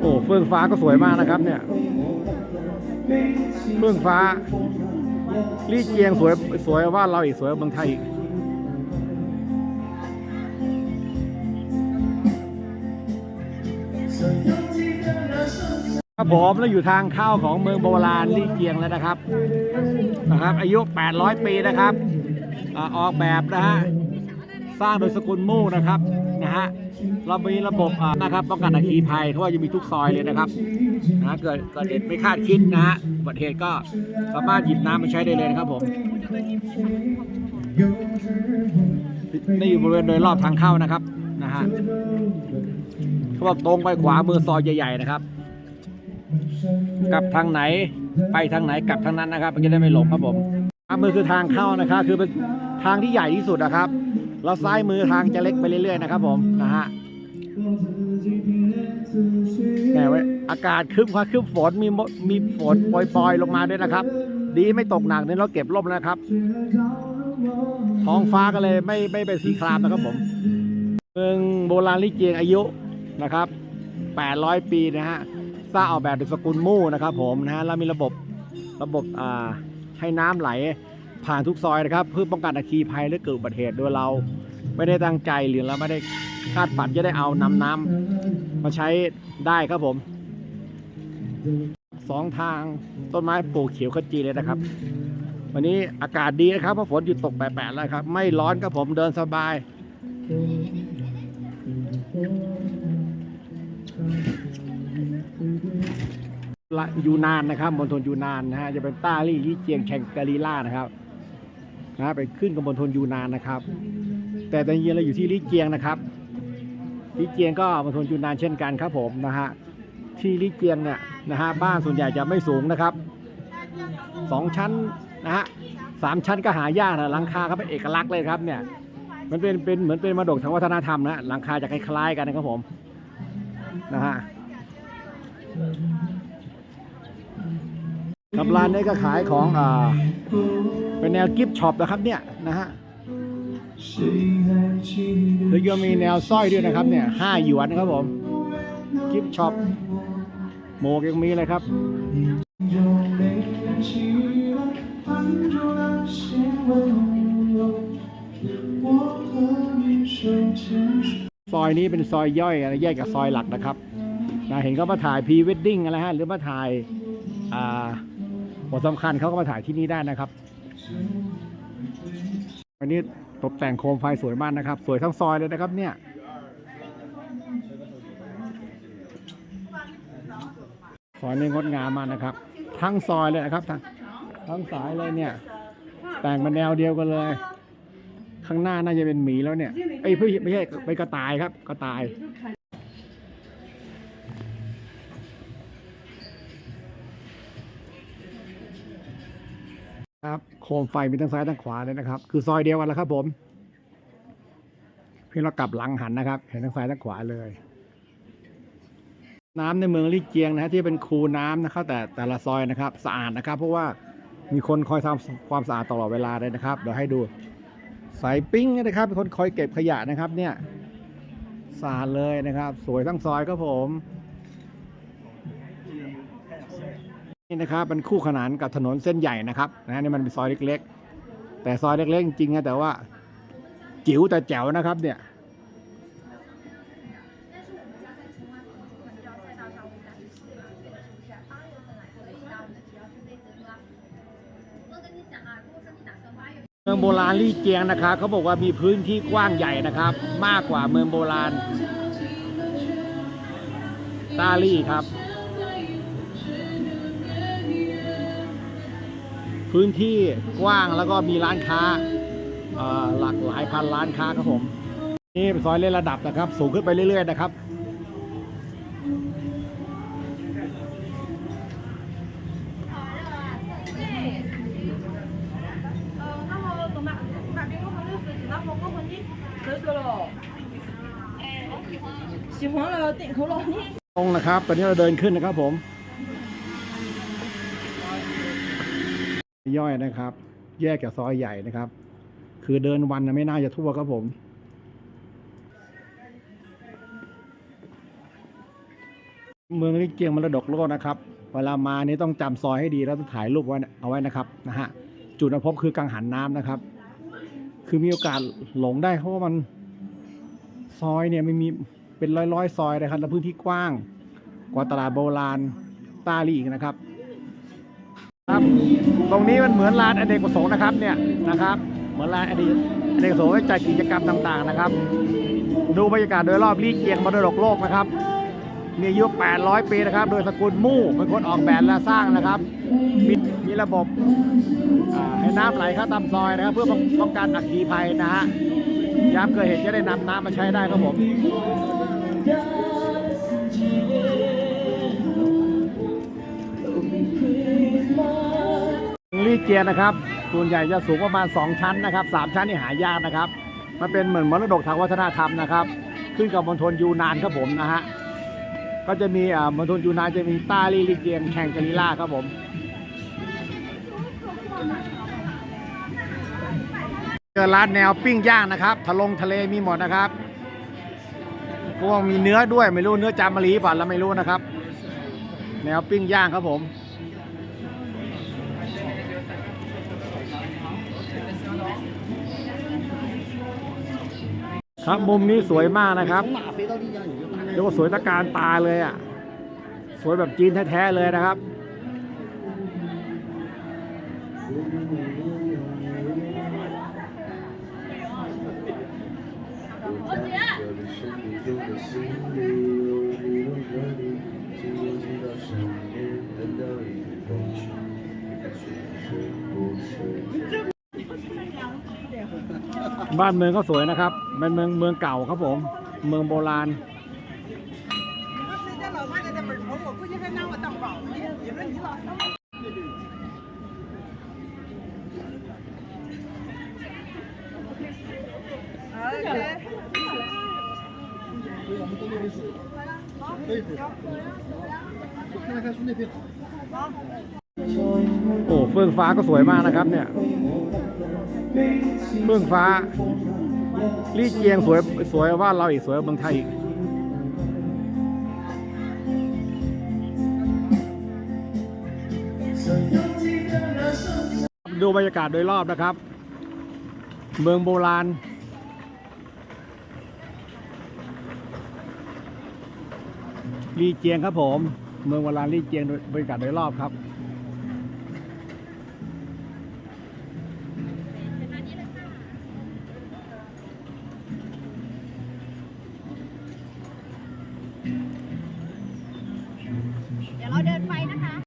โอ้เฟื่องฟ้าก็สวยมากนะครับเนี่ย เฟื่องฟ้าลี่เจียงสวยสวยว่าเราอีกสวยเมืองไทยอีกครับผมแล้วอยู่ทางเข้าของเมืองโบราณลี่เจียงแล้วนะครับนะครับ อายุ 800 ปีนะครับอออกแบบนะฮะสร้างโดยสกุลมู่นะครับ นะฮะเรามีระบบนะครับป้องกันอัคคีภัยเพราะว่าจะมีทุกซอยเลยนะครับนะเกิดเกิดเหตุไม่คาดคิดนะฮะอุบัติเหตุก็สามารถหยิบน้ำมาใช้ได้เลยนะครับผมนี่อยู่บริเวณโดยรอบทางเข้านะครับนะฮะเขาบอกตรงไปขวามือซอยใหญ่ๆนะครับกลับทางไหนไปทางไหนกลับทางนั้นนะครับมันจะได้ไม่หลงครับผมมือคือทางเข้านะครับ คือเป็นทางที่ใหญ่ที่สุดนะครับ แล้วซ้ายมือทางจะเล็กไปเรื่อยๆนะครับผมนะฮะแหมไว้อากาศครึ้มครับครึ้มฝนมีมดมีฝนปล่อยๆลงมาด้วยนะครับ ดีไม่ตกหนักเนี่ยเราเก็บร่มแล้วนะครับ ท้องฟ้าก็เลยไม่ไม่เป็นสีครามนะครับผมเมืองโบราณลิเจียงอายุนะครับ 800 ปีนะฮะสร้างออกแบบโดยสกุลมู่นะครับผมนะฮะแล้วมีระบบระบบอ่าให้น้ำไหล ผ่านทุกซอยนะครับเพื่อป้องกันอัคคีภัยและเกิดอุบัติเหตุโดยเราไม่ได้ตั้งใจหรือเราไม่ได้คาดฝันจะได้เอานำน้ำมาใช้ได้ครับผมสองทางต้นไม้ปลูกเขียวขจีเลยนะครับ วันนี้อากาศดีนะครับเพราะฝนหยุดตกแปะๆแล้วครับ ไม่ร้อนครับผมเดินสบาย ยูนานนะครับมณฑลยูนานนะฮะจะเป็นต้าลี่ลี่เจียงแชงกาลีล่านะครับ นะไปขึ้นกับมณฑลยูนานนะครับ แต่ตอนนี้เราอยู่ที่ลี่เจียงนะครับลี่เจียงก็มณฑลยูนานเช่นกันครับผมนะฮะที่ลี่เจียงเนี่ยนะฮะบ้านส่วนใหญ่จะไม่สูงนะครับสองชั้นนะฮะสามชั้นก็หายากนะหลังคาก็เป็นเอกลักษณ์เลยครับเนี่ยมันเป็นเป็นเหมือนเป็นมรดกทางวัฒนธรรมนะหลังคาจะคล้ายๆกันนะครับผมนะฮะครับร้านนี้ก็ขายของอ่า เป็นแนวกิฟช็อปนะครับเนี่ยนะฮะแล้วก็มีแนวสร้อยด้วยนะครับเนี่ยห้าหยวนครับผมกิฟช็อปโมกยังมีเลยครับซอยนี้เป็นซอยย่อยนะแยกกับซอยหลักนะครับนะเห็นเขามาถ่ายพรีเวดดิ้งอะไรฮะหรือมาถ่ายอ่าบทสำคัญเขาก็มาถ่ายที่นี่ได้นะครับ วันนี้ตกแต่งโคมไฟสวยมากนะครับ สวยทั้งซอยเลยนะครับเนี่ย ซอยนี้งดงามมากนะครับ ทั้งซอยเลยนะครับ ทั้งทั้งสายเลยเนี่ย แต่งมาแนวเดียวกันเลย ข้างหน้าน่าจะเป็นหมีแล้วเนี่ยไอ้ยไม่ใช่ไม่ใช่เป็นกระต่ายครับ กระต่าย ครับโคมไฟมีทั้งซ้ายทั้งขวาเลยนะครับ คือซอยเดียวกันแล้วครับ ผม เพียงเรากลับหลังหันนะครับ เห็นทั้งซ้ายทั้งขวาเลย น้ำในเมืองลี่เจียงนะฮะที่เป็นคูน้ำนะครับ แต่แต่ละซอยนะครับ สะอาดนะครับ เพราะว่ามีคนคอยทำความสะอาดตลอดเวลาเลยนะครับเดี๋ยวให้ดูสายปิ้งนะครับเป็นคนคอยเก็บขยะนะครับ เนี่ยสะอาดเลยนะครับ สวยทั้งซอยครับผม นี่นะครับเป็นคู่ขนานกับถนนเส้นใหญ่นะครับนะนี่มันเป็นซอยเล็กๆ แต่ซอยเล็กๆจริงๆนะแต่ว่า จิ๋วแต่แจ๋วนะครับ เนี่ยเมืองโบราณลี่เจียงนะครับเขาบอกว่ามีพื้นที่กว้างใหญ่นะครับ มากกว่าเมืองโบราณตาลี่ครับ พื้นที่กว้างแล้วก็มีร้านค้าหลากหลายพันร้านค้าครับผมนี่เป็นซอยเล่นระดับนะครับ สูงขึ้นไปเรื่อย ๆ นะครับตรงนะครับ ตอนนี้เราเดินขึ้นนะครับผม ย่อยนะครับ แยกจากซอยใหญ่นะครับ คือเดินวันไม่น่าจะทั่วครับผมเมืองลี่เจียงมรดกโลกนะครับ เวลามานี่ต้องจำซอยให้ดีแล้วต้องถ่ายรูปไว้เอาไว้นะครับนะฮะจุดนัดพบคือกังหันน้ำนะครับ คือมีโอกาสหลงได้เพราะว่ามันซอยเนี่ยไม่มีเป็นร้อยร้อยๆซอยนะครับแล้วพื้นที่กว้างกว่าตลาดโบราณตาลีอีกนะครับ ครับตรงนี้มันเหมือนลานอเนกประสงค์นะครับเนี่ยนะครับ เหมือนลานอเนกอเนกประสงค์ไว้จัดกิจกรรมต่างๆนะครับ ดูบรรยากาศโดยรอบลี่เจียงมรดกโลกนะครับมีอายุ 800 ปีนะครับ โดยสกุลมู่เป็นคนออกแบบและสร้างนะครับ มีมีระบบให้น้ำไหลเข้าตามซอยนะครับ เพื่อป้ององกันอัคคีภัยนะฮะยามเกิดเหตุจะได้นำน้ำมาใช้ได้ครับผม ลี่เจียนะครับ ส่วนใหญ่จะสูงประมาณ 2 ชั้นนะครับ3ชั้นนี่หายากนะครับ มันเป็นเหมือนมรดกทางวัฒนธรรมนะครับ ขึ้นกับมณฑลยูนานครับผมนะฮะ ก็จะมีอ่ามณฑลยูนานจะมีต้าลีลีเจียงแข่งกาลิล่าครับผมเจอร้านแนวปิ้งย่างนะครับ ทะลงทะเลมีหมดนะครับพวกมีเนื้อด้วยไม่รู้เนื้อจามะลีป่ะเราไม่รู้นะครับ แนวปิ้งย่างครับผม ครับมุมนี้สวยมากนะครับเรียกว่าสวยตะการตาเลยอะ สวยแบบจีนแท้ๆเลยนะครับ บ้านเมืองก็สวยนะครับเป็นเมืองเมืองเก่าครับผม เมืองโบราณ โอ้เฟื่องฟ้าก็สวยมากนะครับเนี่ย เฟื่องฟ้า ลี่เจียงสวยสวยว่าเราอีกสวยเมืองไทยอีกดูบรรยากาศโดยรอบนะครับ เมืองโบราณ ลี่เจียงครับผม เมืองโบราณลี่เจียงบรรยากาศโดยรอบครับ